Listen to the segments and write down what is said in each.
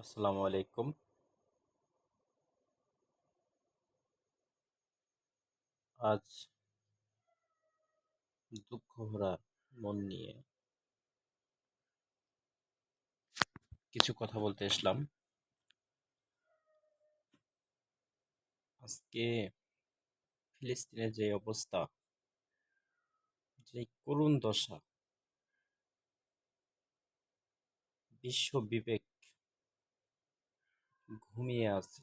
আসসালামু আলাইকুম। আজ দুঃখ ভরা মন নিয়ে কিছু কথা বলতে আসলাম আজকে ফিলিস্তিনের যে অবস্থা, যে করুণ দশা, বিশ্ব বিবেক ঘুমিয়ে আছে।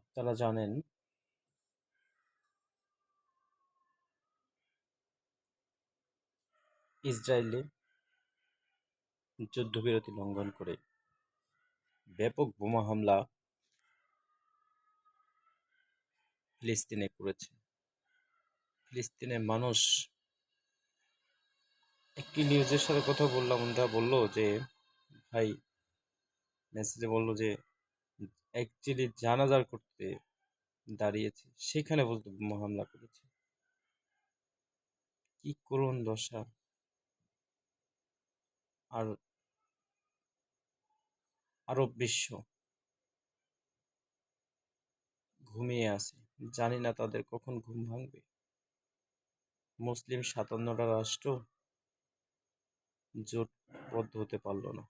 আপনারা জানেন ইসরায়েলে যুদ্ধবিরতি লঙ্ঘন করে ব্যাপক বোমা হামলা ফিলিস্তিনে করেছে। ফিলিস্তিনের মানুষ একটি নিউজের সাথে কথা বললাম ওরা বলল যে, ভাই মেসেজে বলল যে অ্যাকচুয়ালি জানাজার করতে দাঁড়িয়েছে, সেখানে বলতে হামলা করেছে। কি করুন দশা। আর আরব বিশ্ব ঘুমিয়ে আছে। জানি না তাদের কখন ঘুম ভাঙবে। মুসলিম সাতান্নটা রাষ্ট্র জোটবদ্ধ হতে পারল না।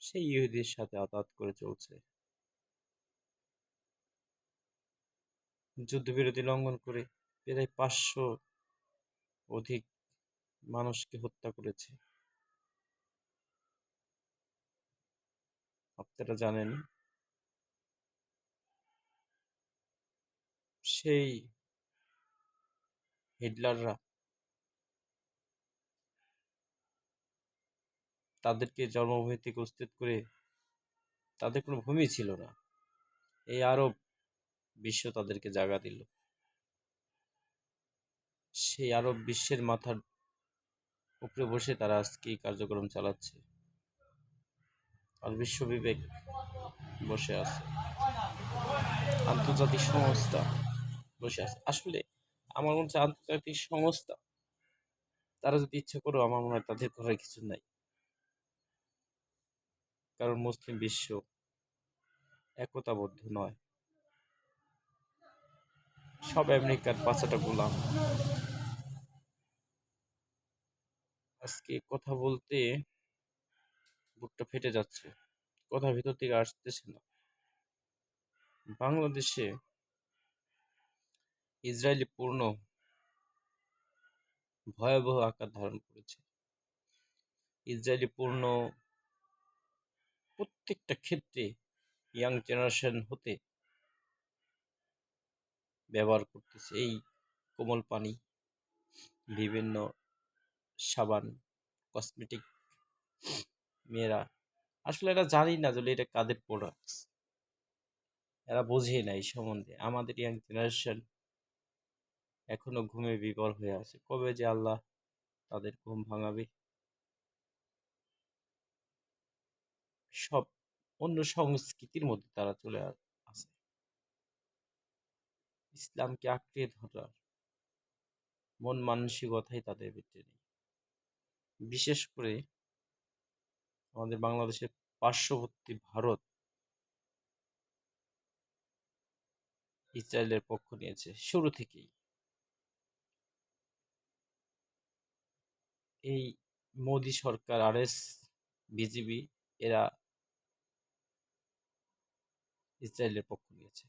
সেই ইহুদির সাথে আতাত করে চলছে। যুদ্ধবিরতি লঙ্ঘন করে প্রায় পাঁচশো অধিক মানুষকে হত্যা করেছে। আপনারা জানেন, সেই হিটলাররা তাদেরকে জন্মভূমি থেকে উচ্ছেদ করে তাদের কোনো ভূমি ছিল না। এই আরব বিশ্ব তাদেরকে জাগা দিল। সেই আরব বিশ্বের মাথার উপরে বসে তারা আজকে এই কার্যক্রম চালাচ্ছে। আর বিশ্ব বিবেক বসে আছে। আন্তর্জাতিক সংস্থা বসে আছে। আসলে আমার মনে হচ্ছে আন্তর্জাতিক সংস্থা, তারা যদি ইচ্ছে করো, আমার মনে হয় তাদের করার কিছু নাই। কারণ মুসলিম বিশ্ব একতাবদ্ধ নয়। সব আমেরিকার পাঁচাটা গোলাম। আজকে কথা বলতে বুকটা ফেটে যাচ্ছে। কথা ভিতর থেকে আসতেছে না। বাংলাদেশে ইসরায়েলি পূর্ণ ভয়াবহ আকার ধারণ করেছে। ইসরায়েলি পূর্ণ প্রত্যেকটা ক্ষেত্রে ইয়াং জেনারেশন হতে ব্যবহার করতেছে। এই কোমল পানি, বিভিন্ন সাবান কসমেটিক মেয়েরা, আসলে এরা জানি না যে এটা কাদের প্রোডাক্টস এরা বোঝে না এই সম্বন্ধে। আমাদের ইয়াং জেনারেশন এখনও ঘুমে বিকল হয়ে আছে। কবে যে আল্লাহ তাদের ঘুম ভাঙাবে। সব অন্য সংস্কৃতির মধ্যে তারা চলে আসে। ইসলামকে আঁকড়ে ধরার মন মানসিকতাই তাদের ভিতরে বিশেষ করে আমাদের বাংলাদেশের পার্শ্ববর্তী ভারত ইসরায়েলের পক্ষ নিয়েছে, শুরু থেকেই। এই মোদি সরকার, আর এস বিজিবি এরা ইসরায়েলের পক্ষ নিয়েছে।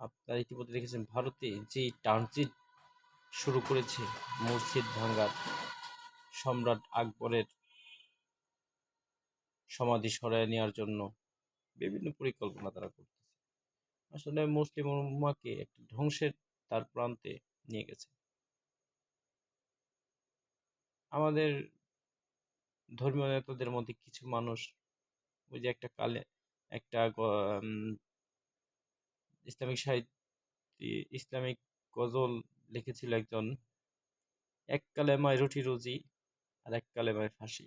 আপনারা ইতিমধ্যে দেখেছেন ভারতে যে ট্রানজিট শুরু করেছে মসজিদ ভাঙ্গার সম্রাট আকবরের সমাধি সরায় নেওয়ার জন্য বিভিন্ন পরিকল্পনা তারা করতেছে। আসলে মুসলিম উম্মাকে একটা ধ্বংসের তার প্রান্তে নিয়ে গেছে। আমাদের ধর্মীয় নেতাদের মধ্যে কিছু মানুষ ওই যে একটা কালে একটা ইসলামিক সাহিত্য, ইসলামিক গজল লিখেছিল একজন। এক কালেমায় রুটি রুজি আর এক কালেমায় ফাঁসি।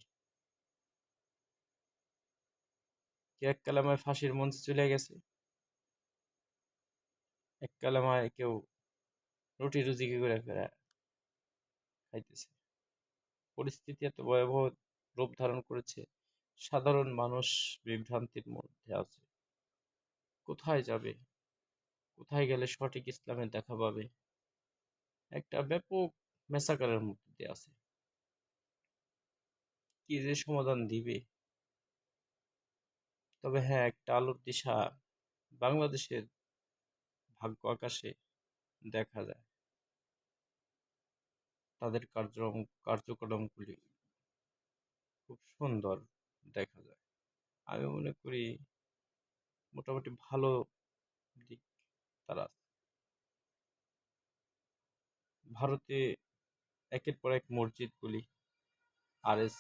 এক কালেমায় ফাঁসির মঞ্চে চলে গেছে? এক কালেমায় কেউ রুটি রুজি কি করে খাইতেছে? পরিস্থিতি এত ভয়াবহ রূপ ধারণ করেছে। সাধারণ মানুষ বিভ্রান্তির মধ্যে আছে। কোথায় যাবে? কোথায় গেলে সঠিক ইসলামের দেখা পাবে? একটা ব্যাপক মেসাকারের মধ্যে আছে। কি যে সমাধান দিবে? তবে হ্যাঁ একটা আলোর দিশা বাংলাদেশের ভাগ্য আকাশে দেখা যায়। তাদের কার্যক্রম কার্যক্রমগুলি খুব সুন্দর। দেখা যায়। আমি মনে করি মোটামুটি ভালো দিক তারা ভারতে একের পর এক মসজিদগুলি আর এস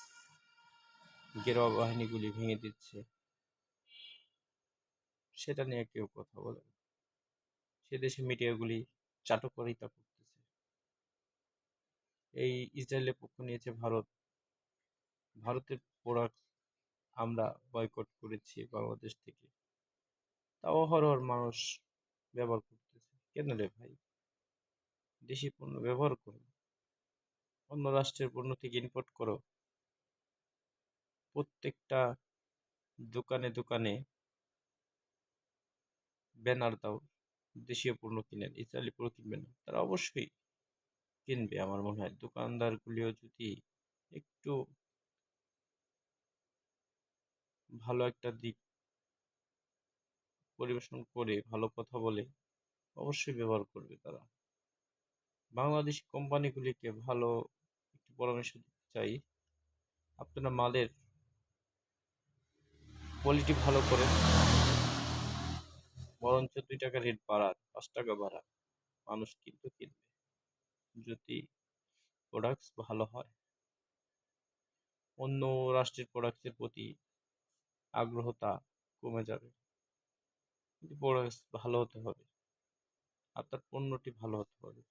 গেরুয়া বাহিনীগুলি ভেঙে দিচ্ছে। সেটা নিয়ে কেউ কথা বলে। সে দেশে মিডিয়াগুলি চাটুকারিতা করতেছে। এই ইসরায়েলের পক্ষ নিয়েছে ভারত। ভারতের প্রোডাক্ট আমরা বয়কট করেছি বাংলাদেশ থেকে। তাও হরহর মানুষ ব্যবহার করতেছে। কেন রে ভাই? দেশি পণ্য ব্যবহার করো। অন্য রাষ্ট্রের পণ্য থেকে ইম্পোর্ট করো। প্রত্যেকটা দোকানে দোকানে ব্যানার দাও। দেশীয় পণ্য কিনেন ইসরায়েলি পণ্য কিনবেন না। তারা অবশ্যই কিনবে আমার মনে হয়। দোকানদারগুলিও যদি একটু ভালো একটা দিক পরিবেশন করে, ভালো কথা বলে অবশ্যই ব্যবহার করবে তারা। বাংলাদেশি কোম্পানিগুলিকে ভালো একটু পরামর্শ দিতে চাই। আপনারা মালের কোয়ালিটি ভালো করেন, বরঞ্চ দুই টাকা রেট বাড়ান, পাঁচ টাকা বাড়ান, মানুষ কিন্তু কিনবে। যদি প্রোডাক্টস ভালো হয়, অন্য রাষ্ট্রের প্রোডাক্টসের প্রতি আগ্রহতা কমে যাবে। কিন্তু ভালো হতে হবে। আপনার পণ্যটি ভালো হতে হবে।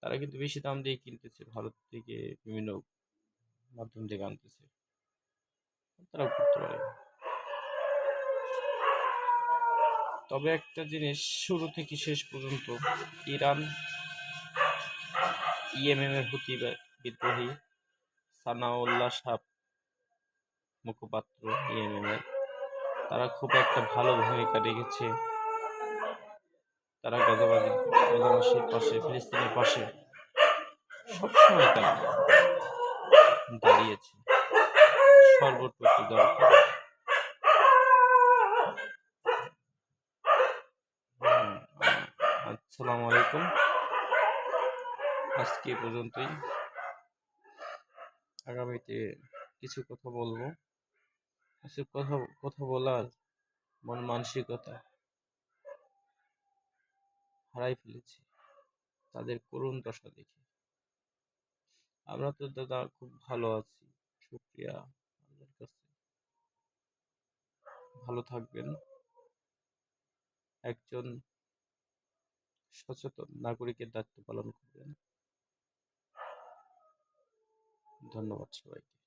তারা কিন্তু বেশি দাম দিয়ে কিনতেছে, ভারত থেকে বিভিন্ন মাধ্যম থেকে আনতেছে। তারা করতে পারে। তবে একটা জিনিস শুরু থেকে শেষ পর্যন্ত, ইরান ইয়েমেন এর হুতি বিদ্রোহী সানাউল্লাহ সাহ মুখপাত্র ইয়েমেন এর। তারা খুব একটা ভালো ভূমিকা রেখেছে। তারা গাজাবাজি, গাজাবাসীর পাশে, ফিলিস্তিনের পাশে সবসময় তারা দাঁড়িয়েছে। সর্বপ্রতি দরকার আসসালামু আলাইকুম। আজকে পর্যন্তই। আগামীতে কিছু কথা বলব। কিছু কথা কথা বলার মন মানসিকতা হারাই ফেলেছি তাদের করুণ দশা দেখে। আমরা তো দাদা খুব ভালো আছি, শুক্রিয়া আল্লাহর কাছে। ভালো থাকবেন। একজন সচেতন নাগরিকের দায়িত্ব পালন করবেন। ধন্যবাদ সবাইকে।